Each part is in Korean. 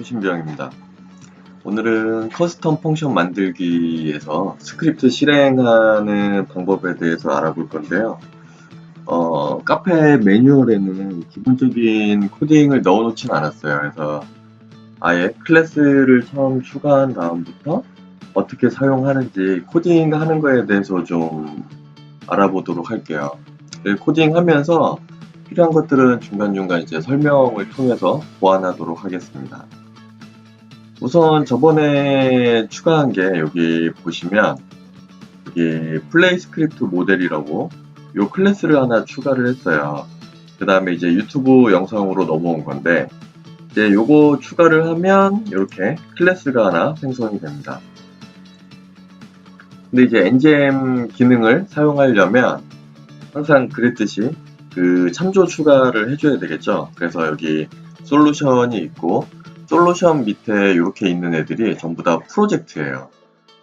호신병입니다. 오늘은 커스텀 펑션 만들기에서 스크립트 실행하는 방법에 대해서 알아볼 건데요. 어, 카페 매뉴얼에는 기본적인 코딩을 넣어놓진 않았어요. 그래서 아예 클래스를 처음 추가한 다음부터 어떻게 사용하는지 코딩하는 거에 대해서 좀 알아보도록 할게요. 네, 코딩하면서 필요한 것들은 중간중간 이제 설명을 통해서 보완하도록 하겠습니다. 우선 저번에 추가한 게 여기 보시면 여기 플레이 스크립트 모델이라고 요 클래스를 하나 추가를 했어요. 그 다음에 이제 유튜브 영상으로 넘어온 건데 이제 요거 추가를 하면 이렇게 클래스가 하나 생성이 됩니다. 근데 이제 엔잼 기능을 사용하려면 항상 그랬듯이 그 참조 추가를 해줘야 되겠죠. 그래서 여기 솔루션이 있고 솔루션 밑에 이렇게 있는 애들이 전부 다 프로젝트예요.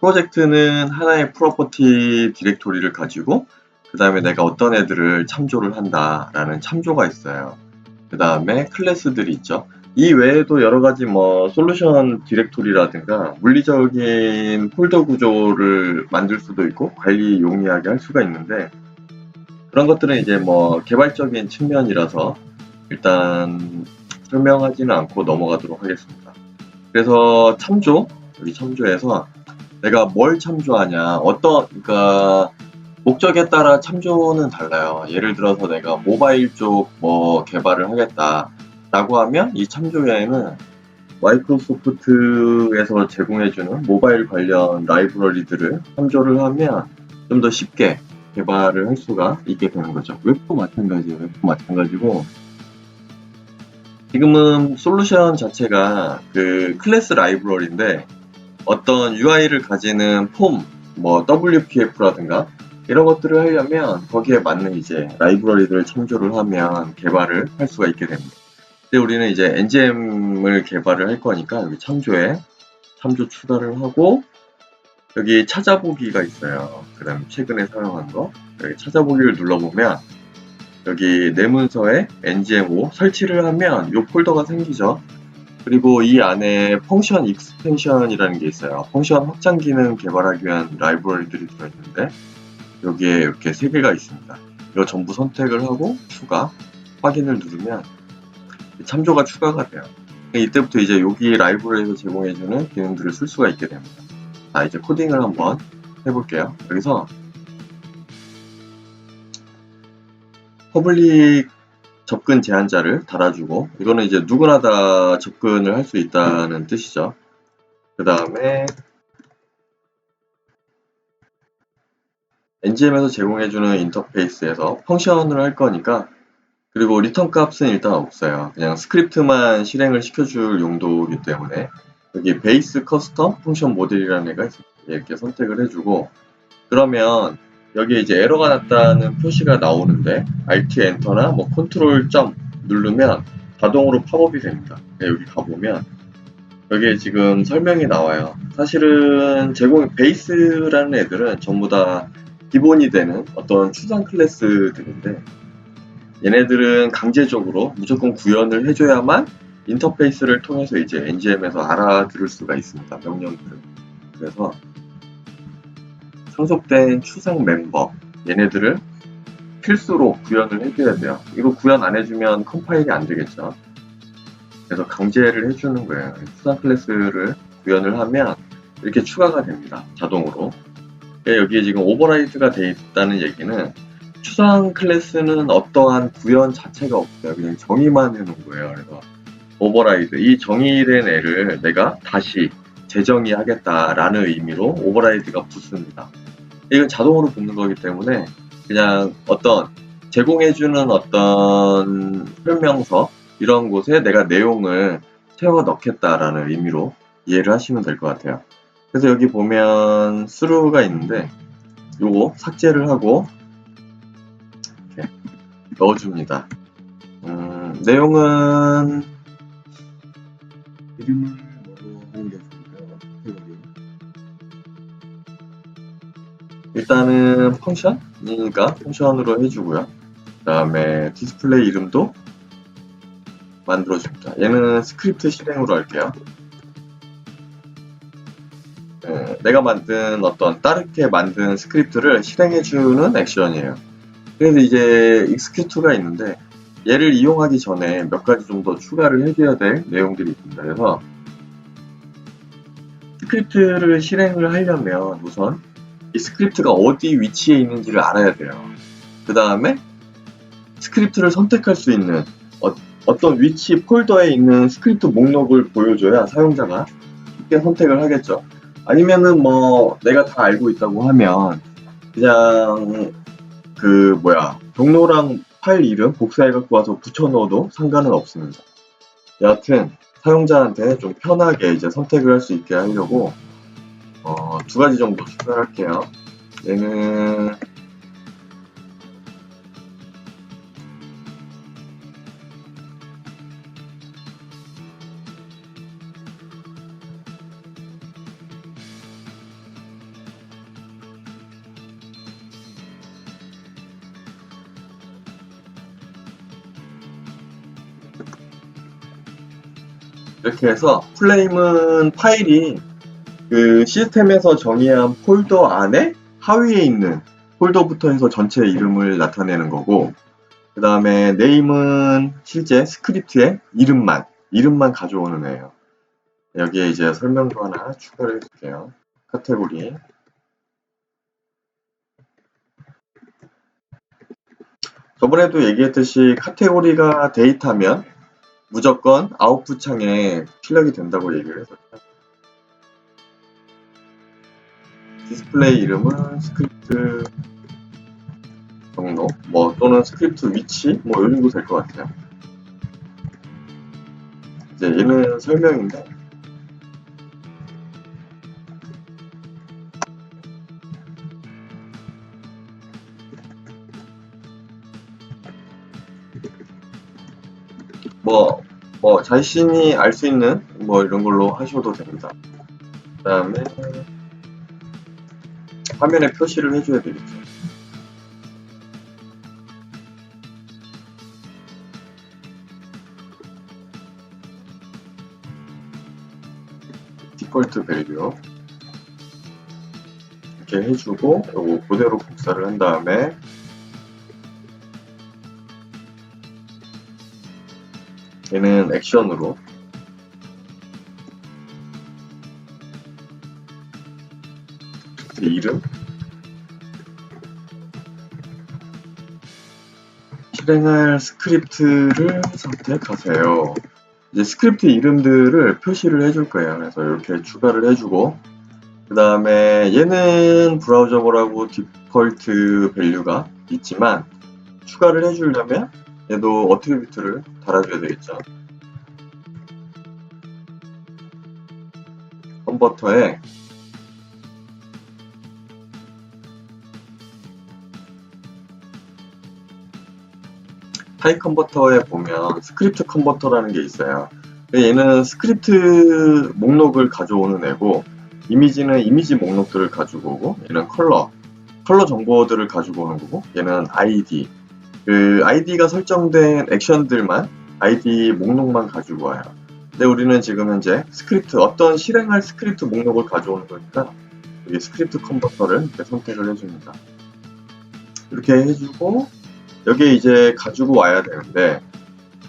프로젝트는 하나의 프로퍼티 디렉토리를 가지고 그 다음에 내가 어떤 애들을 참조를 한다라는 참조가 있어요. 그 다음에 클래스들이 있죠. 이 외에도 여러 가지 뭐 솔루션 디렉토리라든가 물리적인 폴더 구조를 만들 수도 있고 관리 용이하게 할 수가 있는데 그런 것들은 이제 뭐 개발적인 측면이라서 일단 설명하지는 않고 넘어가도록 하겠습니다. 그래서 참조 여기 참조에서 내가 뭘 참조하냐 어떤 그러니까 목적에 따라 참조는 달라요. 예를 들어서 내가 모바일 쪽 뭐 개발을 하겠다. 라고 하면 이 참조에는 마이크로소프트에서 제공해주는 모바일 관련 라이브러리들을 참조를 하면 좀 더 쉽게 개발을 할 수가 있게 되는 거죠. 웹도 마찬가지예요. 웹도 마찬가지고 지금은 솔루션 자체가 그 클래스 라이브러리인데 어떤 UI를 가지는 폼, 뭐 WPF라든가 이런 것들을 하려면 거기에 맞는 이제 라이브러리들을 참조를 하면 개발을 할 수가 있게 됩니다. 근데 우리는 이제 엔잼을 개발을 할 거니까 여기 참조에 참조 추가를 하고 여기 찾아보기가 있어요. 그 다음 최근에 사용한 거 여기 찾아보기를 눌러보면 여기 내 문서에 ngmo 설치를 하면 이 폴더가 생기죠. 그리고 이 안에 펑션 익스텐션이라는 게 있어요. 펑션 확장 기능 개발하기 위한 라이브러리들이 들어있는데 여기에 이렇게 세 개가 있습니다. 이거 전부 선택을 하고 추가 확인을 누르면 참조가 추가가 돼요. 이때부터 이제 여기 라이브러리에서 제공해주는 기능들을 쓸 수가 있게 됩니다. 자, 이제 코딩을 한번 해볼게요. 여기서 퍼블릭 접근 제한자를 달아주고 이거는 이제 누구나 다 접근을 할 수 있다는 뜻이죠. 그 다음에 NGM에서 제공해주는 인터페이스에서 펑션을 할 거니까 그리고 리턴 값은 일단 없어요. 그냥 스크립트만 실행을 시켜줄 용도이기 때문에 여기 베이스 커스텀 펑션 모델이라는 애가. 이렇게 선택을 해주고 그러면 여기에 이제 에러가 났다는 표시가 나오는데 Alt 엔터나 뭐 컨트롤 점 누르면 자동으로 팝업이 됩니다. 네, 여기 가보면 여기에 지금 설명이 나와요. 사실은 제공 베이스라는 애들은 전부 다 기본이 되는 어떤 추상 클래스들인데 얘네들은 강제적으로 무조건 구현을 해줘야만 인터페이스를 통해서 이제 NGM에서 알아들을 수가 있습니다. 명령들을. 그래서 상속된 추상 멤버 얘네들을 필수로 구현을 해줘야 돼요. 이거 구현 안 해주면 컴파일이 안 되겠죠. 그래서 강제를 해주는 거예요. 추상 클래스를 구현을 하면 이렇게 추가가 됩니다. 자동으로. 여기에 지금 오버라이드가 돼 있다는 얘기는 추상 클래스는 어떠한 구현 자체가 없어요. 그냥 정의만 해놓은 거예요. 그래서 오버라이드 이 정의된 애를 내가 다시 재정의하겠다라는 의미로 오버라이드가 붙습니다. 이건 자동으로 붙는 거기 때문에 그냥 어떤 제공해주는 어떤 설명서 이런 곳에 내가 내용을 채워 넣겠다라는 의미로 이해를 하시면 될 것 같아요. 그래서 여기 보면 스루가 있는데 요거 삭제를 하고 이렇게 넣어줍니다. 음, 내용은 이름을 일단은 펑션이니까 펑션으로 해주고요. 그 다음에 디스플레이 이름도 만들어줍니다. 얘는 스크립트 실행으로 할게요. 예, 내가 만든 어떤 다르게 만든 스크립트를 실행해주는 액션이에요. 그래서 이제 execute가 있는데 얘를 이용하기 전에 몇 가지 좀 더 추가를 해줘야 될 내용들이 있습니다. 그래서 스크립트를 실행을 하려면 우선 이 스크립트가 어디 위치에 있는지를 알아야 돼요. 그 다음에 스크립트를 선택할 수 있는 어, 떤 위치 폴더에 있는 스크립트 목록을 보여줘야 사용자가 쉽게 선택을 하겠죠. 아니면은 뭐 내가 다 알고 있다고 하면 그냥 그 뭐야 경로랑 파일 이름 복사해 갖고 와서 붙여 넣어도 상관은 없습니다. 여하튼 사용자한테 좀 편하게 이제 선택을 할 수 있게 하려고 어, 두 가지 정도 추가할게요. 얘는 이렇게 해서 플레임은 파일이 그 시스템에서 정의한 폴더 안에 하위에 있는 폴더부터 해서 전체 이름을 나타내는 거고 그 다음에 네임은 실제 스크립트의 이름만 이름만 가져오는 애예요. 여기에 이제 설명도 하나 추가를 해줄게요. 카테고리 저번에도 얘기했듯이 카테고리가 데이터면 무조건 아웃풋 창에 출력이 된다고 얘기를 했었죠. 디스플레이 이름은 스크립트 경로, 뭐 또는 스크립트 위치, 뭐 이런 정도 될 것 같아요. 이제 얘는 설명인데 뭐, 뭐 자신이 알 수 있는 뭐 이런 걸로 하셔도 됩니다. 그 다음에 화면에 표시를 해줘야 되겠죠. 디폴트 밸류 이렇게 해주고 요거 그대로 복사를 한 다음에 얘는 액션으로 이름 실행할 스크립트를 선택하세요. 이제 스크립트 이름들을 표시를 해줄 거예요. 그래서 이렇게 추가를 해주고 그 다음에 얘는 브라우저버라고 디폴트 밸류가 있지만 추가를 해주려면 얘도 어트리뷰트를 달아줘야 되겠죠. 컨버터에 타입 컨버터에 보면 스크립트 컨버터라는 게 있어요. 얘는 스크립트 목록을 가져오는 애고 이미지는 이미지 목록들을 가지고 오고 얘는 컬러 컬러 정보들을 가지고 오는 거고 얘는 ID 그 아이디가 설정된 액션들만 아이디 목록만 가지고 와요. 근데 우리는 지금 현재 스크립트 어떤 실행할 스크립트 목록을 가져오는 거니까 여기 스크립트 컨버터를 선택을 해줍니다. 이렇게 해주고 여기에 이제 가지고 와야 되는데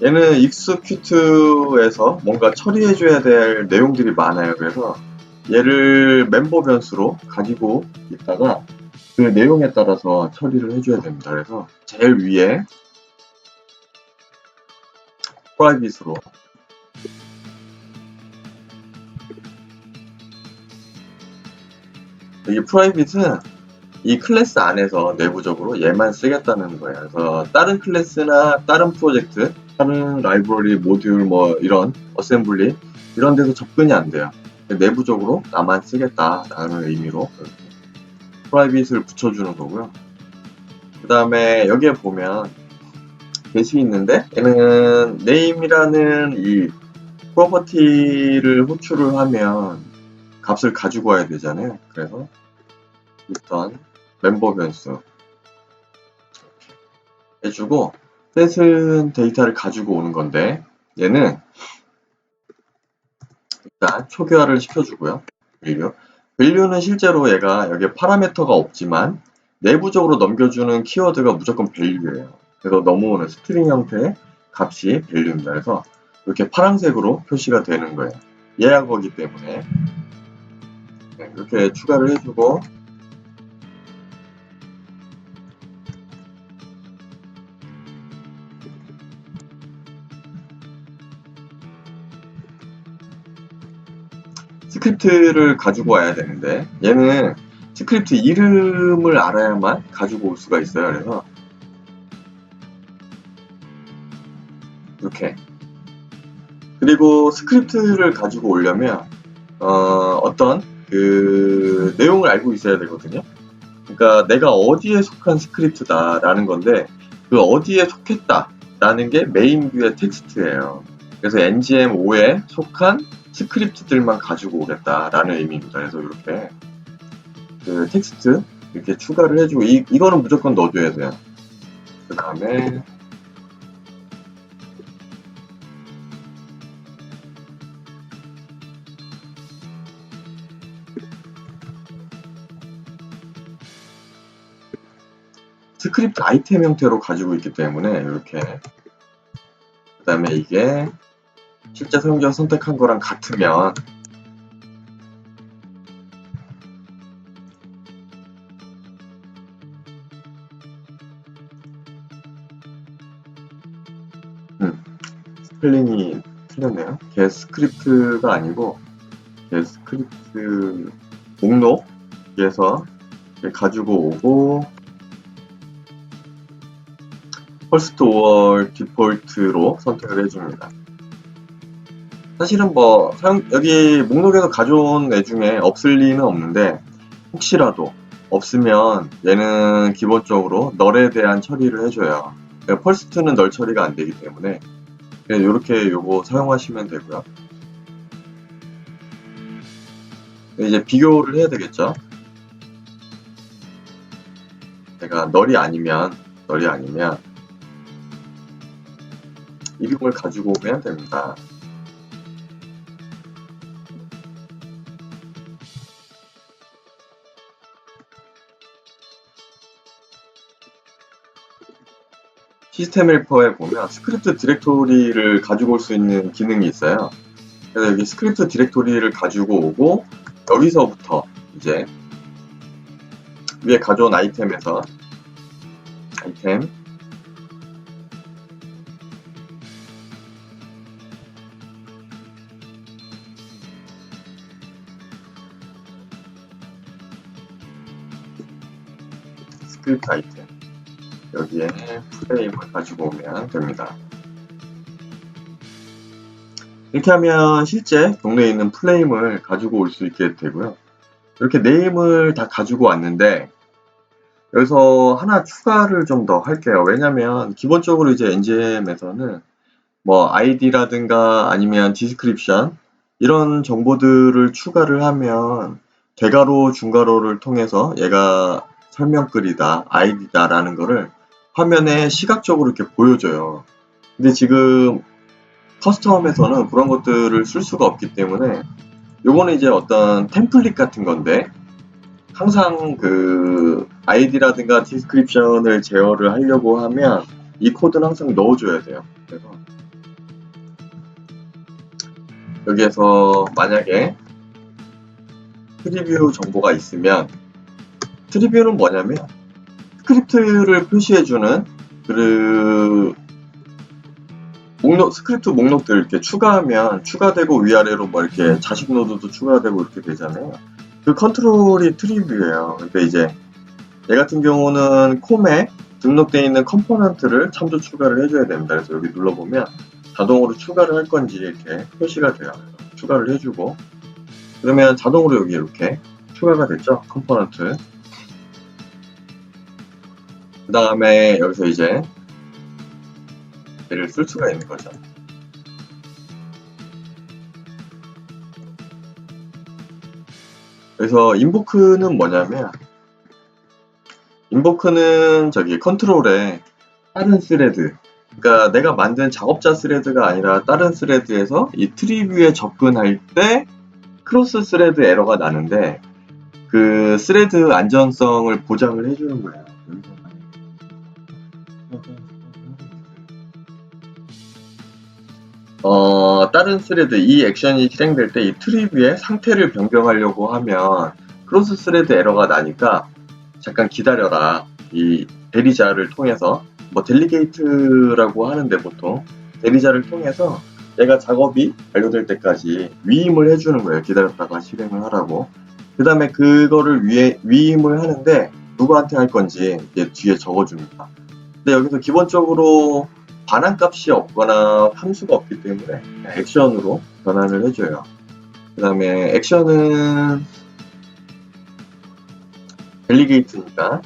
얘는 익스큐트에서 뭔가 처리해 줘야 될 내용들이 많아요. 그래서 얘를 멤버 변수로 가지고 있다가 그 내용에 따라서 처리를 해줘야 됩니다. 그래서 제일 위에 프라이빗으로 이 프라이빗은 이 클래스 안에서 내부적으로 얘만 쓰겠다는 거예요. 그래서 다른 클래스나 다른 프로젝트, 다른 라이브러리, 모듈 뭐 이런 어셈블리 이런 데서 접근이 안 돼요. 내부적으로 나만 쓰겠다라는 의미로 프라이빗을 붙여주는 거고요. 그 다음에 여기에 보면 게시 있는데 얘는 name이라는 이 프로퍼티를 호출을 하면 값을 가지고 와야 되잖아요. 그래서 일단 멤버 변수 해주고 셋은 데이터를 가지고 오는 건데 얘는 일단 초기화를 시켜주고요. 밸류. 밸류는 실제로 얘가 여기에 파라미터가 없지만 내부적으로 넘겨주는 키워드가 무조건 밸류예요. 그래서 넘어오는 스트링 형태의 값이 밸류입니다. 그래서 이렇게 파란색으로 표시가 되는 거예요. 예약어기 때문에 네, 이렇게 추가를 해주고 스크립트를 가지고 와야 되는데 얘는 스크립트 이름을 알아야만 가지고 올 수가 있어요. 그래서 이렇게 그리고 스크립트를 가지고 오려면 어, 떤그 내용을 알고 있어야 되거든요. 그러니까 내가 어디에 속한 스크립트다라는 건데 그 어디에 속했다라는 게 메인 뷰의 텍스트예요. 그래서 ngm5에 속한 스크립트들만 가지고 오겠다라는 의미입니다. 그래서 이렇게 그 텍스트 이렇게 추가를 해주고 이, 이거는 무조건 넣어줘야 돼요. 그 다음에 스크립트 아이템 형태로 가지고 있기 때문에 이렇게 그 다음에 이게 실제 사용자가 선택한 거랑 같으면 음, 스펠링이 틀렸네요. get 스크립트가 아니고 get 스크립트 목록에서 가지고 오고 퍼스트 5월 디폴트로 선택을 해줍니다. 사실은 뭐 여기 목록에서 가져온 애 중에 없을 리는 없는데 혹시라도 없으면 얘는 기본적으로 널에 대한 처리를. 그러니까 펄스트는 널 처리가 안 되기 때문에 이렇게 요거 사용하시면 되고요. 이제 비교를 해야 되겠죠. 내가 널이 아니면 널이 아니면 이름을 가지고 오면 됩니다. 시스템 헬퍼에 보면 스크립트 디렉토리를 가지고 올 수 있는 기능이 있어요. 그래서 여기 스크립트 디렉토리를 가지고 오고 여기서부터 이제 위에 가져온 아이템에서 아이템 스크립트 아이템 여기에 프레임을 가지고 오면 됩니다. 이렇게 하면 실제 동네에 있는 프레임을 가지고 올 수 있게 되고요. 이렇게 네임을 다 가지고 왔는데 여기서 하나 추가를 좀 더 할게요. 왜냐면 기본적으로 이제 NGM에서는 뭐 ID라든가 아니면 디스크립션 이런 정보들을 추가를 하면 대괄호, 중괄호를 통해서 얘가 설명글이다, ID다라는 거를 화면에 시각적으로 이렇게 보여줘요. 근데 지금 커스텀에서는 그런 것들을 쓸 수가 없기 때문에 요거는 이제 어떤 템플릿 같은 건데 항상 그 아이디라든가 디스크립션을 제어를 하려고 하면 이 코드는 항상 넣어줘야 돼요. 그래서 여기에서 만약에 트리뷰 정보가 있으면 트리뷰는 뭐냐면 스크립트를 표시해주는 그 목록 스크립트 목록들 이렇게 추가하면 추가되고 위아래로 뭐 이렇게 자식 노드도 추가되고 이렇게 되잖아요. 그 컨트롤이 트리뷰예요. 근데 이제 얘 같은 경우는 콤에 등록되어 있는 컴포넌트를 참조 추가를 해줘야 됩니다. 그래서 여기 눌러보면 자동으로 추가를 할 건지 이렇게 표시가 돼요. 추가를 해주고 그러면 자동으로 여기 이렇게 추가가 됐죠. 컴포넌트 그 다음에 여기서 이제 얘를 쓸 수가 있는 거죠. 그래서 인보크는 뭐냐면 인보크는 저기 컨트롤에 다른 스레드 그러니까 내가 만든 작업자 스레드가 아니라 다른 스레드에서 이 트리뷰에 접근할 때 크로스 스레드 에러가 나는데 그 스레드 안전성을 보장을 해주는 거예요. 어, 다른 스레드 이 액션이 실행될 때 이 트리뷰의 상태를 변경하려고 하면 크로스 스레드 에러가 나니까 잠깐 기다려라. 이 대리자를 통해서 뭐 델리게이트라고 하는데 보통 대리자를 통해서 내가 작업이 완료될 때까지 위임을 해주는 거예요. 기다렸다가 실행을 하라고. 그 다음에 그거를 위에, 위임을 하는데 누구한테 할 건지 뒤에 적어줍니다. 근데 여기서 기본적으로 반환 값이 없거나 함수가 없기 때문에 액션으로 변환을 해줘요. 그 다음에 액션은 델리게이트니까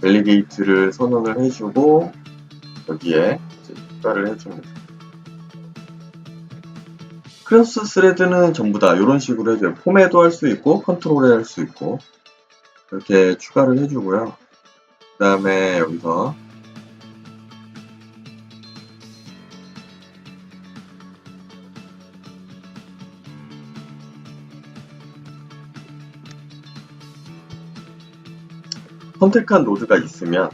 델리게이트를 선언을 해주고 여기에 추가를 해줍니다. 크로스 스레드는 전부 다 이런 식으로 해줘요. 폼에도 할 수 있고 컨트롤에 할 수 있고 이렇게 추가를 해주고요. 그 다음에 여기서 선택한 노드가 있으면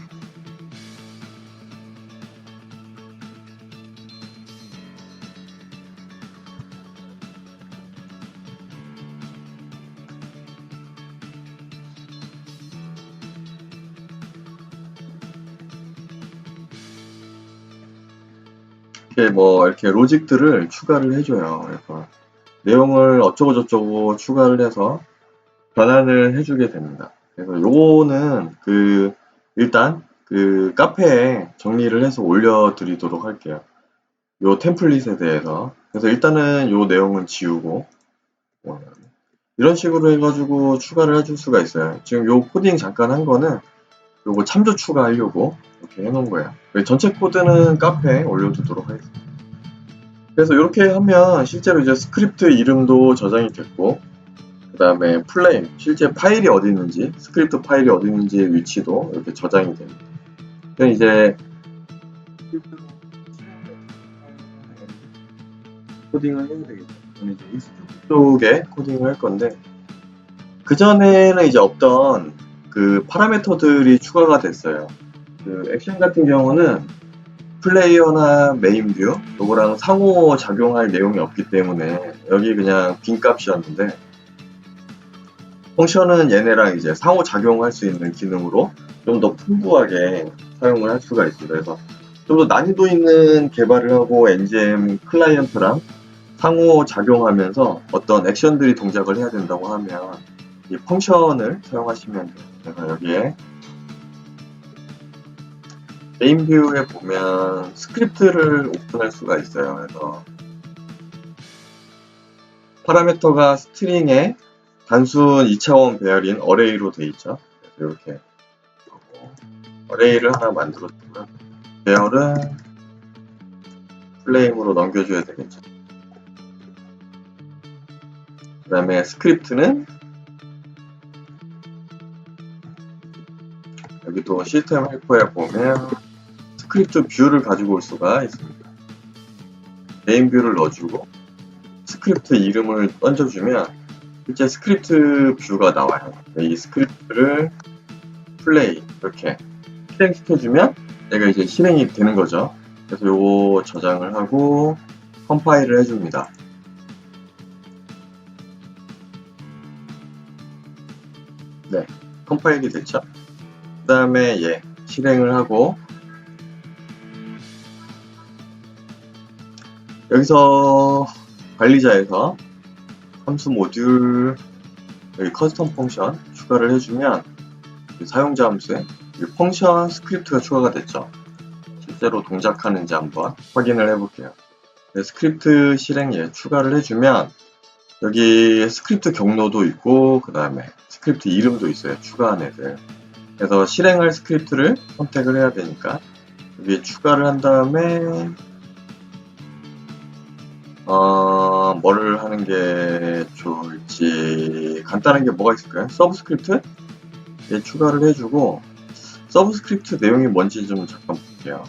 이렇게 뭐 이렇게 로직들을 추가를 해줘요. 그래서 내용을 어쩌고 저쩌고 추가를 해서 변환을 해주게 됩니다. 그래서 요거는 그 일단 그 카페에 정리를 해서 올려드리도록 할게요. 요 템플릿에 대해서. 그래서 일단은 요 내용은 지우고 어, 이런 식으로 해가지고 추가를 해줄 수가 있어요. 지금 요 코딩 잠깐 한 거는 요거 참조 추가하려고 이렇게 해놓은 거예요. 전체 코드는 카페에 올려두도록 하겠습니다. 그래서 이렇게 하면 실제로 이제 스크립트 이름도 저장이 됐고 그 다음에 플레임 실제 파일이 어디 있는지 스크립트 파일이 어디 있는지의 위치도 이렇게 저장이 됩니다. 그럼 이제 코딩을 해야 되겠죠. 저는 이제 익스큐 쪽에 코딩을 할 건데 그 전에는 이제 없던 그 파라미터들이 추가가 됐어요. 그 액션 같은 경우는 플레이어나 메인 뷰 요거랑 상호 작용할 내용이 없기 때문에 여기 그냥 빈 값이었는데 펑션은 얘네랑 이제 상호 작용할 수 있는 기능으로 좀 더 풍부하게 사용을 할 수가 있습니다. 그래서 좀 더 난이도 있는 개발을 하고 NGM 클라이언트랑 상호 작용하면서 어떤 액션들이 동작을 해야 된다고 하면 이 펑션을 사용하시면 돼요. 그래서 여기에 메인 뷰에 보면 스크립트를 오픈할 수가 있어요. 그래서 파라미터가 스트링에 단순 2차원 배열인 어레이로 되어 있죠. 이렇게 어레이를 하나 만들었지만 배열은 플레임으로 넘겨줘야 되겠죠. 그 다음에 스크립트는 여기도 시스템 헬퍼에 보면 스크립트 뷰를 가지고 올 수가 있습니다. 메인 뷰를 넣어주고 스크립트 이름을 던져주면 실제 스크립트 뷰가 나와요. 이 스크립트를 플레이 이렇게 실행시켜주면 얘가 이제 실행이 되는 거죠. 그래서 요거 저장을 하고 컴파일을 해줍니다. 네, 컴파일이 됐죠. 그 다음에 얘 실행을 하고 여기서 관리자에서 함수 모듈 여기 커스텀 펑션 추가를 해주면 사용자 함수에 펑션 스크립트가 추가가 됐죠. 실제로 동작하는지 한번 확인을 해볼게요. 네, 스크립트 실행에 추가를 해주면 여기 스크립트 경로도 있고 그 다음에 스크립트 이름도 있어요. 추가한 애들. 그래서 실행할 스크립트를 선택을 해야 되니까 여기 추가를 한 다음에 어, 뭐를 하는 게 좋을지 간단한 게 뭐가 있을까요? 서브스크립트 예, 추가를 해주고 서브스크립트 내용이 뭔지 좀 잠깐 볼게요.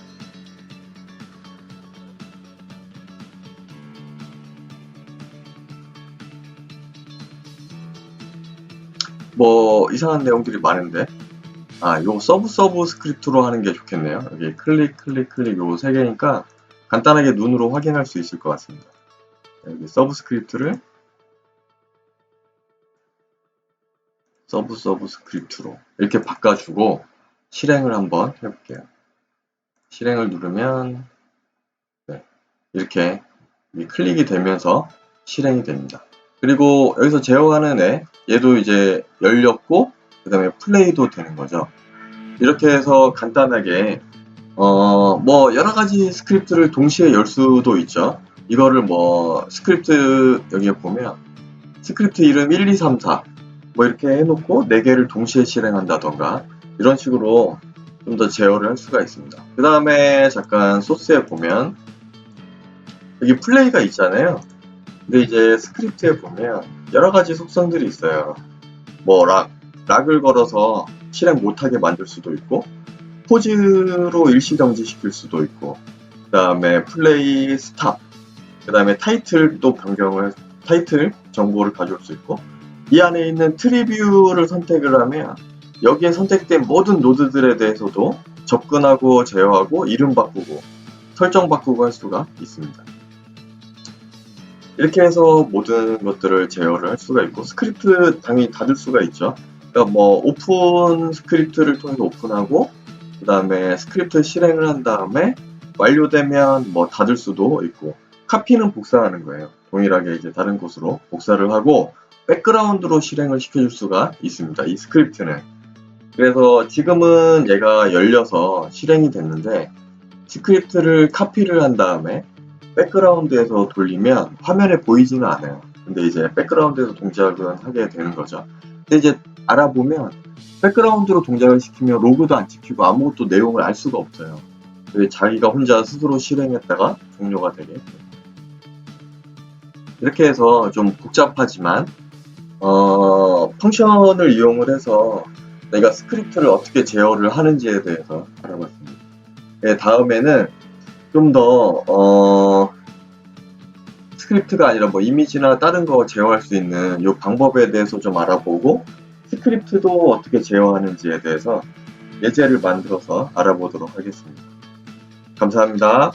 뭐 이상한 내용들이 많은데 아 요 서브 서브 스크립트로 하는 게 좋겠네요 여기 클릭 클릭 클릭 요 세 개니까 간단하게 눈으로 확인할 수 있을 것 같습니다 여기 서브 스크립트를 서브 서브 스크립트로 이렇게 바꿔주고 실행을 한번 해볼게요. 실행을 누르면 네, 이렇게 이 클릭이 되면서 실행이 됩니다. 그리고 여기서 제어하는 애 얘도 이제 열렸고 그 다음에 플레이도 되는 거죠. 이렇게 해서 간단하게 어 뭐 여러 가지 스크립트를 동시에 열 수도 있죠. 이거를 뭐 스크립트 여기에 보면 스크립트 이름 1, 2, 3, 4 뭐 이렇게 해놓고 4개를 동시에 실행한다던가 이런 식으로 좀 더 제어를 할 수가 있습니다. 그 다음에 잠깐 소스에 보면 여기 플레이가 있잖아요. 근데 이제 스크립트에 보면 여러 가지 속성들이 있어요. 뭐 락, 락을 걸어서 실행 못하게 만들 수도 있고 포즈로 일시 정지 시킬 수도 있고 그 다음에 플레이 스탑 그 다음에 타이틀도 변경을 타이틀 정보를 가져올 수 있고 이 안에 있는 트리뷰를 선택을 하면 여기에 선택된 모든 노드들에 대해서도 접근하고 제어하고 이름 바꾸고 설정 바꾸고 할 수가 있습니다. 이렇게 해서 모든 것들을 제어를 할 수가 있고 스크립트 당연히 닫을 수가 있죠. 그러니까 뭐 오픈 스크립트를 통해서 오픈하고 그 다음에 스크립트 실행을 한 다음에 완료되면 뭐 닫을 수도 있고 카피는 복사하는 거예요. 동일하게 이제 다른 곳으로 복사를 하고 백그라운드로 실행을 시켜줄 수가 있습니다. 이 스크립트는. 그래서 지금은 얘가 열려서 실행이 됐는데 스크립트를 카피를 한 다음에 백그라운드에서 돌리면 화면에 보이지는 않아요. 근데 이제 백그라운드에서 동작은 하게 되는 거죠. 근데 이제 알아보면 백그라운드로 동작을 시키면 로그도 안 찍히고 아무것도 내용을 알 수가 없어요. 자기가 혼자 스스로 실행했다가 종료가 되게. 이렇게 해서 좀 복잡하지만 어, 펑션을 이용을 해서 내가 스크립트를 어떻게 제어를 하는지에 대해서 알아봤습니다. 네, 다음에는 좀 더, 어, 스크립트가 아니라 뭐 이미지나 다른 거 제어할 수 있는 이 방법에 대해서 좀 알아보고 스크립트도 어떻게 제어하는지에 대해서 예제를 만들어서 알아보도록 하겠습니다. 감사합니다.